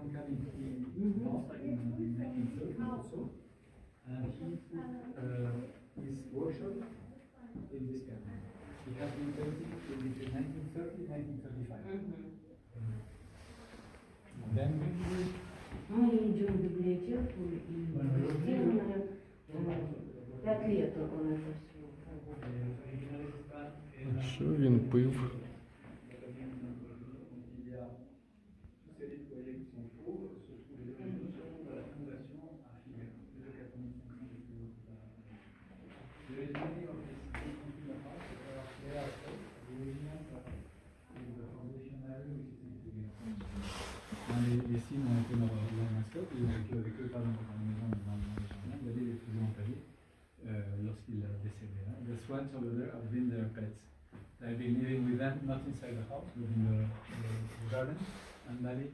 second cabin in North in, in 1930 also, and he put uh, his workshop in this cabin. He has been painting between 1930 and 1935. And then Мы идем в библиотеку и сделаем, пять лет он это все. Що він пив? The swans over there have been their pets. They've been living with them, not inside the house, but in the, the garden. And Mali,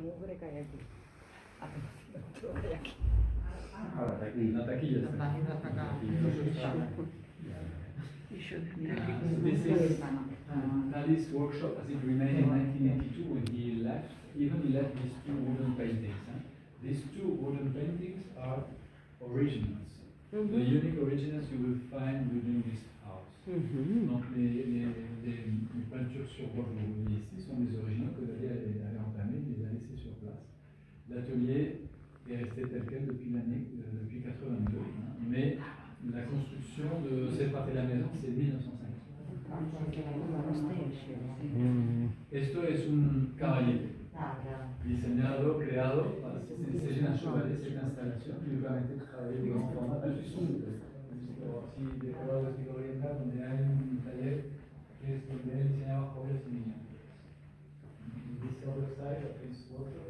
mujer que hay aquí. Atención, todo que hay aquí. Ahora, está aquí, no está aquí. Ya está. This is workshop as it remained in 1982 when he left. Even he left these two wooden paintings. Huh? These two wooden paintings are originals. Mm -hmm. The unique originals you will find within this house. Mm -hmm. Donc les, les, les, les peintures sur bois que vous uh, voyez ici sont des originaux que Dali avait entamées L'atelier est resté tel quel depuis l'année, euh, depuis 82, hein, mais la construction de cette partie de la maison c'est 1950. Esto es un caballete diseñado, creado, para- Chevalet, cette installation qui lui permettait de travailler format. Son- de colores de oriental, donde hay un taller que es donde él diseñaba jóvenes y niños. This other side of his workshop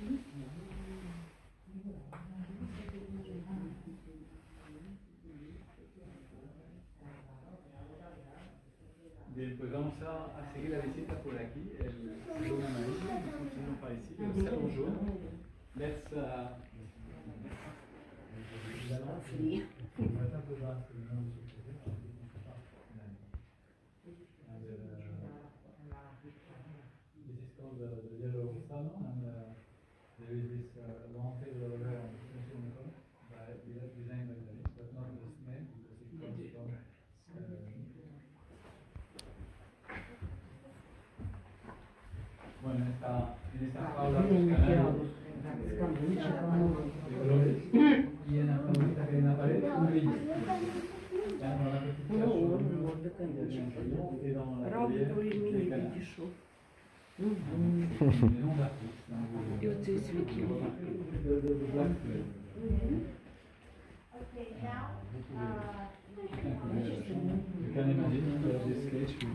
Bien, pues vamos a, a seguir la visita por aquí, el salón amarillo, nous continuons par ici, le salon jaune. Let's, uh,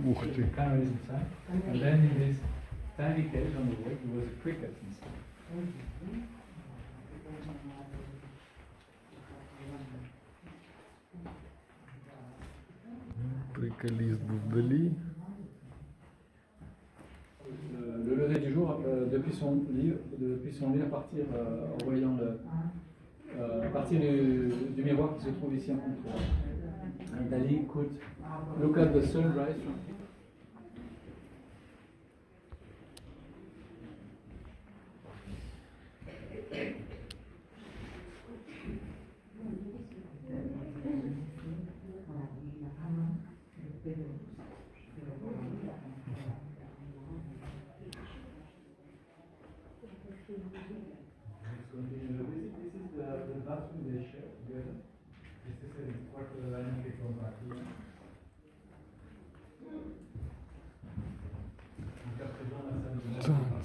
Ух ты. cameras inside, and then in this tiny cage on the wall, there was a cricket inside. Приколіст був Далі. Le, le lever du jour, euh, depuis son livre, depuis son lit à partir euh, en voyant le, euh, à partir du, du miroir qui se trouve ici en contour. Dali could look at the sunrise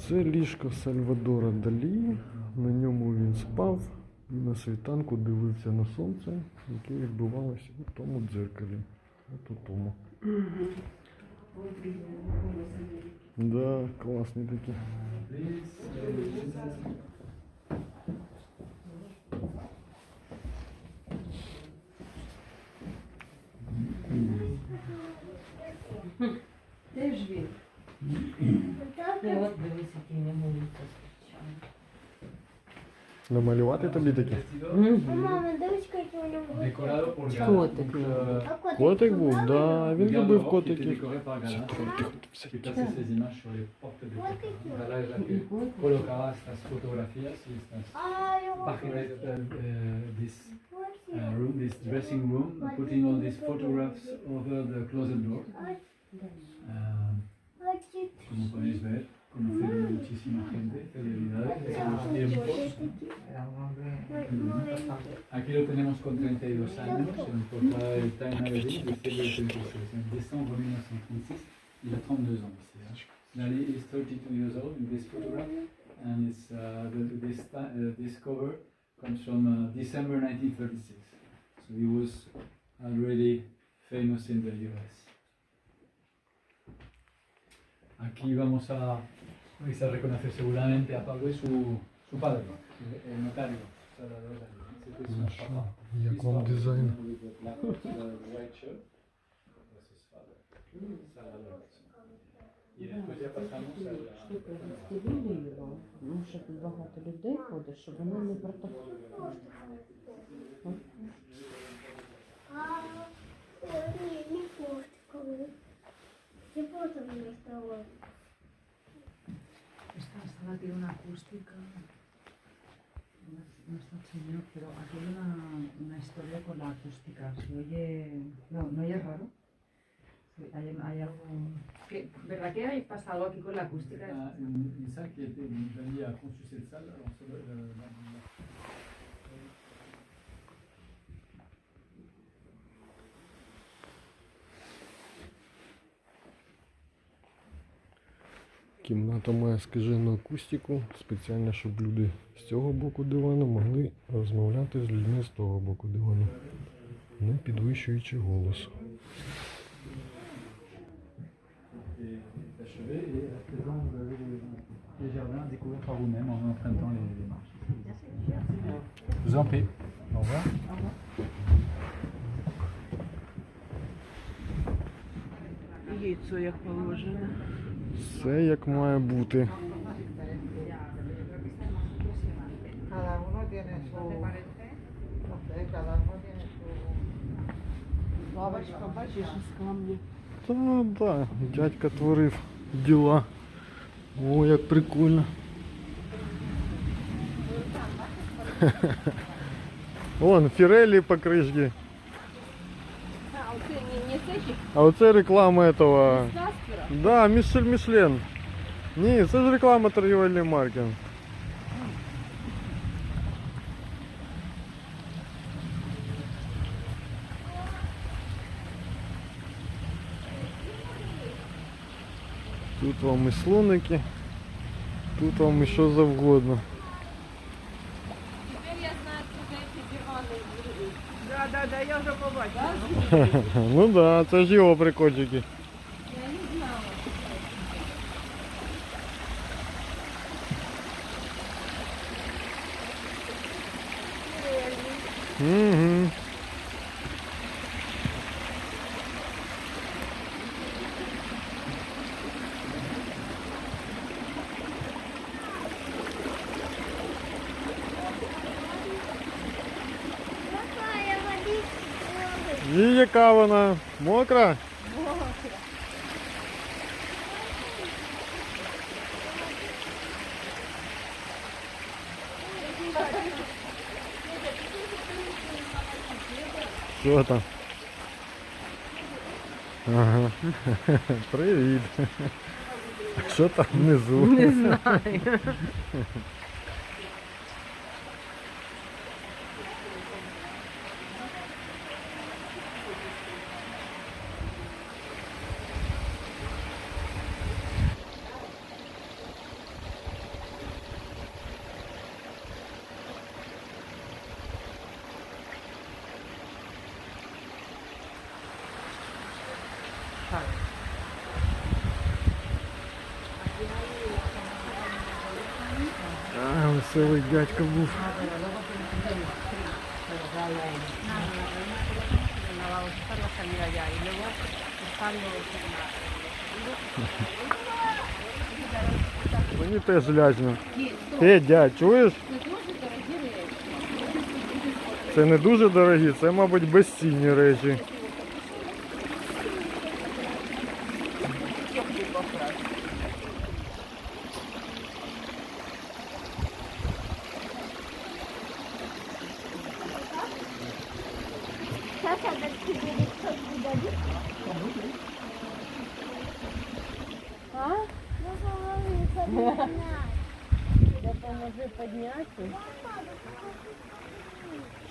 Це ліжко Сальвадора Далі. На ньому він спав і на світанку дивився на сонце, яке відбувалося у тому дзеркалі. От у тому. Да, класний такий. Please, Теж він. І от дивись, який не молиться. Намалювати тобі такі? Мама, дивись, які у нього. Decorado por Gala. Котик. Donc, euh, А котик? Котик був, да, він Gala любив Europe, qui était котиків. décoré par Gala. Qui passait ses images sur les portes de Котик. Gala es la que colocaba estas fotografías y estas А, його páginas, uh, uh, this котик. uh, room, this dressing room, putting all these photographs over the closet door. ah, como podéis ver, conocer muchísima gente, celebridades de todos tiempos. Aquí lo tenemos con 32 años, en portada del Time Magazine, de 36, en décembre 1936. Il a 32 ans ici. Lali is 32 years old in this photograph, and it's, uh, the, this, uh, this cover comes from uh, December 1936. So he was uh, already famous in the US. Aquí vamos a, vais a reconocer seguramente a Pablo y su, su padre, el notario. Salvador Dalí. C'était son papa. Як вам дизайн? With the black, uh, white shirt. That's his father. Salvador. Y después ya pasamos a la... Штука вестибюлю, ну, що тут багато людей ходить, щоб вони не протоколи. А, ой, ні, не ¿Qué puedo tomar esta web? Esta sala tiene una acústica. No está señor, pero aquí hay una, una, historia con la acústica. Se oye. No, no oye raro. Sí, hay, hay, algo. ¿Qué? ¿Verdad que hay pasado aquí con la acústica? Une salle qui a été installée à Consus cette salle, alors la, la, la, Кімната має скажену акустику, спеціально, щоб люди з цього боку дивану могли розмовляти з людьми з того боку дивану, не підвищуючи голос. revoir. Яйцо як положено. Все як має бути. Cada uno tiene su. No sé, cada uno tiene su. Лавочка, бачиш, із камня. Та да, дядька творив діла. О, як прикольно. Вон, Фірелі по кришці. А, оце не, не це ж А оце реклама этого. Каспера? Да, Мішель Мішлен. Ні, це ж реклама торгівельної марки. Тут вам і слоники, тут вам і що завгодно. Тепер я знаю, що ці дивани. Да, да, да, я вже побачила. Ну да, це ж його прикольчики. І яка вона? Мокра? Мокра. Що там? Ага. Привіт. Що там внизу? Не знаю. Веселий дядько був. Мені теж лячно. Е, дядь, чуєш? Це не дуже дорогі, це, мабуть, безцінні речі.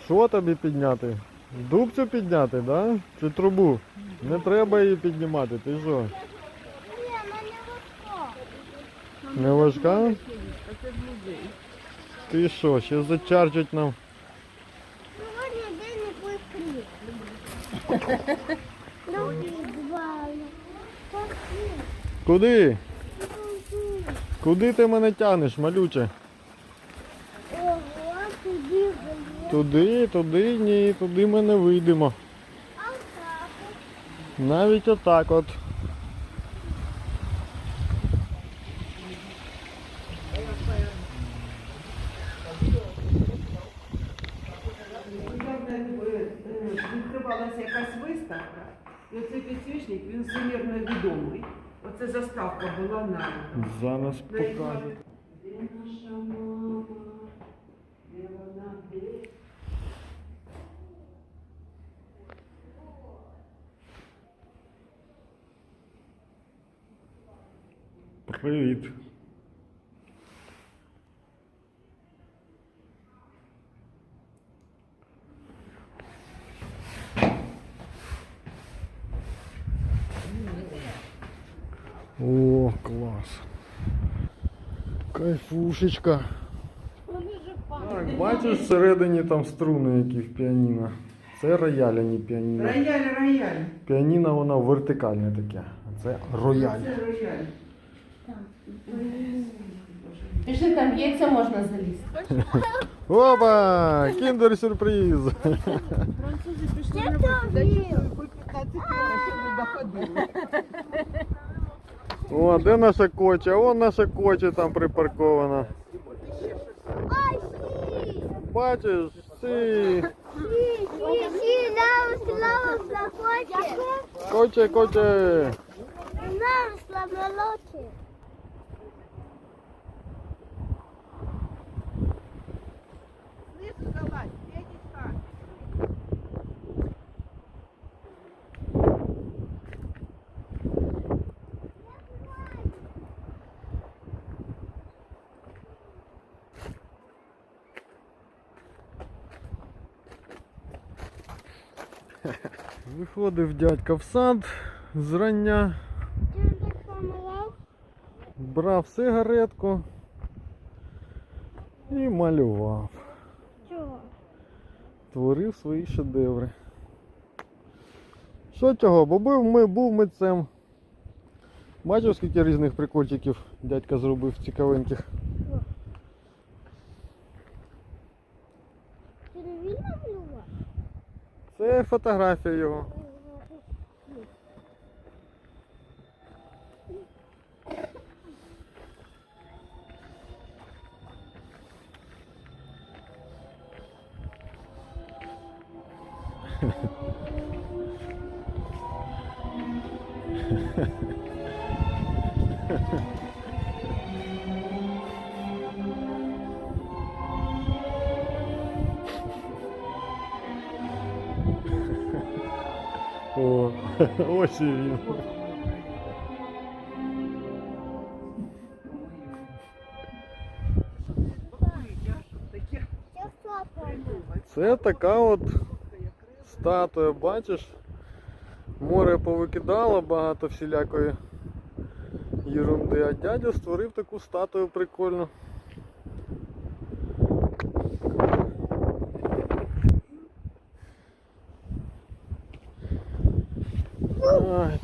Що тобі підняти? Дубцю підняти, да? Чи трубу? Не треба її піднімати, ти що? Не важка? Ти що, ще зачарджать нам? Сьогодні день не пустий. Другий Куди? Куди ти мене тянеш, малюче? Туди, туди, ні, туди ми не вийдемо. Навіть отак от. Відкривалася якась виставка, і оцей підсвічник, він всемірно відомий. Оце заставка була на Зараз на рекламі. покажу. Де наша мама? Де вона? Де? Привіт. О, клас. Кайфушечка. Так, бачиш всередині там струни, які в піаніно. Це рояль, а не піаніно. Рояль, рояль. Піаніно воно вертикальне таке, а це рояль. Це рояль. Пішли, там яйця можна залізти. Опа! Французи пішли на тобі. О, де наша коча? О, наша коча там припаркована. Бачиш, слава. Коче, коче. Нам славолоті. Виходив дядька в сад зрання, брав сигаретку і малював. Чого? Творив свої шедеври. Що цього? Бо був, ми, був митцем. Бачив, скільки різних прикольчиків дядька зробив цікавеньких. Ти не він намалював? Фотографія його. ось він. Це. Така от статуя, бачиш? Море повикидало багато всілякої єрунди, а дядя створив таку статую прикольну.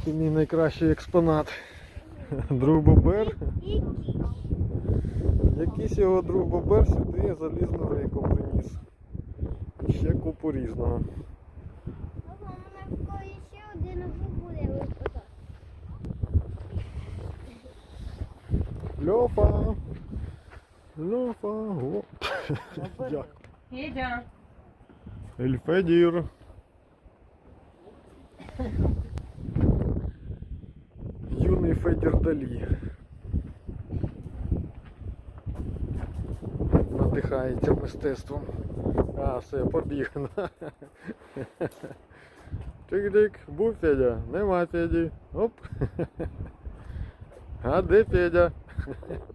Ти мій найкращий експонат. Друг Бобер. Якийсь його друг бобер сюди залізну рейку приніс. І ще купу різного. Льофа! Льофа! Дякую. Ельфедір. Федір Далі. Надихається мистецтвом. А, все, побіг. Тик-дик, був Федя, нема Феді. Оп. А де Федя?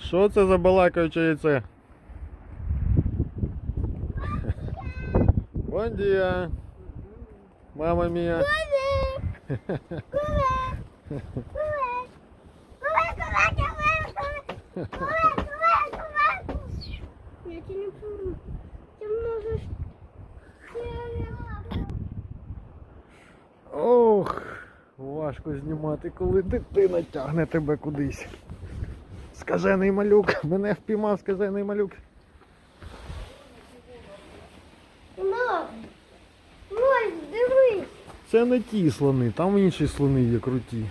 Що це за балакаюче яйце? Бондія. Мама мія. Я тебе не помню. Ты можешь... Ох, важко знімати, коли дитина тягне тебе кудись. Скажений малюк, мене впіймав скажений малюк. Мам, ось, дивись. Це не ті слони, там інші слони є круті.